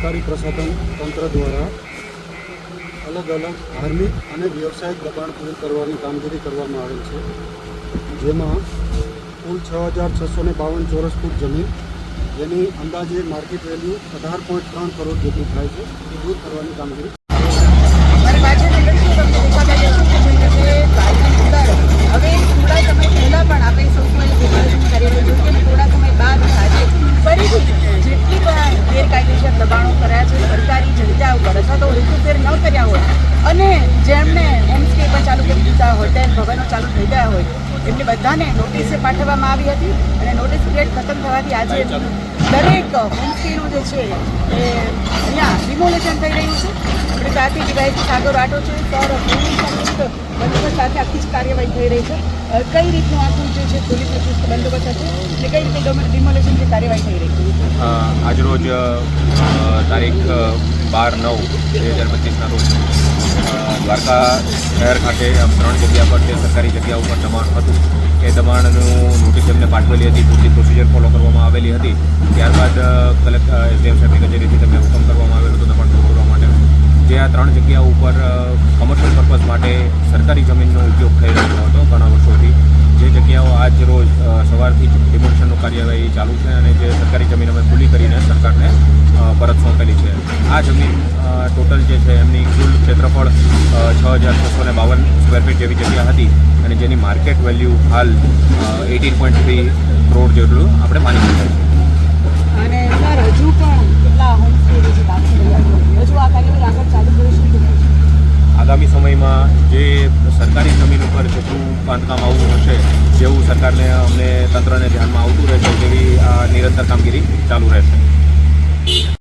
પ્રશાસન તંત્ર દ્વારા અલગ અલગ ધાર્મિક અને વ્યવસાયિક દબાણ પૂરું કરવાની કામગીરી કરવામાં આવેલ છે. જેમાં કુલ છ હજાર છસો ને બાવન ચોરસ ફૂટ જમીન, જેની અંદાજે માર્કેટ વેલ્યુ અઢાર પોઈન્ટ ત્રણ કરોડ જેટલી થાય છે, એ દૂર કરવાની કામગીરી અને જેમણે હોમસ્ટે પણ ચાલુ કરી દીધા હોટેલ ભવનો ચાલુ થઈ ગયા હોય એમને બધાને નોટિસે પાઠવવામાં આવી હતી અને નોટિસ પીરિયડ ખતમ થવાથી આજે દરેક હોમસ્ટેનું જે છે એ અહીંયા ડિમોલેશન થઈ રહ્યું છે. આપણે ત્યાંથી ડિવાઇસ સાગર આટો છે સર બંદોબસ્ત સાથે આખી જ કાર્યવાહી થઈ રહી છે. કઈ રીતનું આખું જે છે પોલીસનો ચુસ્ત બંદોબસ્ત હશે એટલે કઈ રીતે ડિમોલેશન જે કાર્યવાહી થઈ રહી છે? આજરોજ તારીખ બાર નવ, બે હજાર પચીસના રોજ. દ્વારકા શહેર ખાતે આમ ત્રણ જગ્યા પર જે સરકારી જગ્યા ઉપર દબાણ હતું, એ દબાણનું નોટિસ એમને પાઠવેલી હતી, પૂરતી પ્રોસિજર ફોલો કરવામાં આવેલી હતી. ત્યારબાદ કલેક્ટર એસડીએમ સાહેબની કચેરીથી તેમને હુકમ કરવામાં આવેલો હતો દબાણ દૂર કરવા માટે. જે આ ત્રણ જગ્યા ઉપર કમર્શિયલ પર્પઝ માટે સરકારી જમીનનો ઉપયોગ થઈ રહ્યો હતો ઘણા વર્ષોથી જે જગ્યાઓ આજ રોજ અ, સવારથી જ ડિમોલિશનનું કાર્યવાહી છે અને જે સરકારી જમીન અમે ખુલ્લી કરીને સરકારને પરત સોંપેલી છે. આ જમીન ટોટલ જે છે એમની કુલ ક્ષેત્રફળ છ હજાર છસો ને બાવન સ્ક્વેર ફીટ જેવી જગ્યા હતી અને જેની માર્કેટ વેલ્યુ હાલ એટીન પોઈન્ટ થ્રી કરોડ જેટલું આપણે માની શકાય છે. અને હજુ પણ કેટલા હોમ સ્ટે છે હજુ આ કાર્યવાહી આગળ ચાલુ કરીશું કે નહીં? આગામી સમયમાં જે સરકારી જમીન બાંધકામ આવવું હશે જેવું સરકારને, અમને તંત્રને ધ્યાનમાં આવતું રહેશે તેવી આ નિરંતર કામગીરી ચાલુ રહેશે.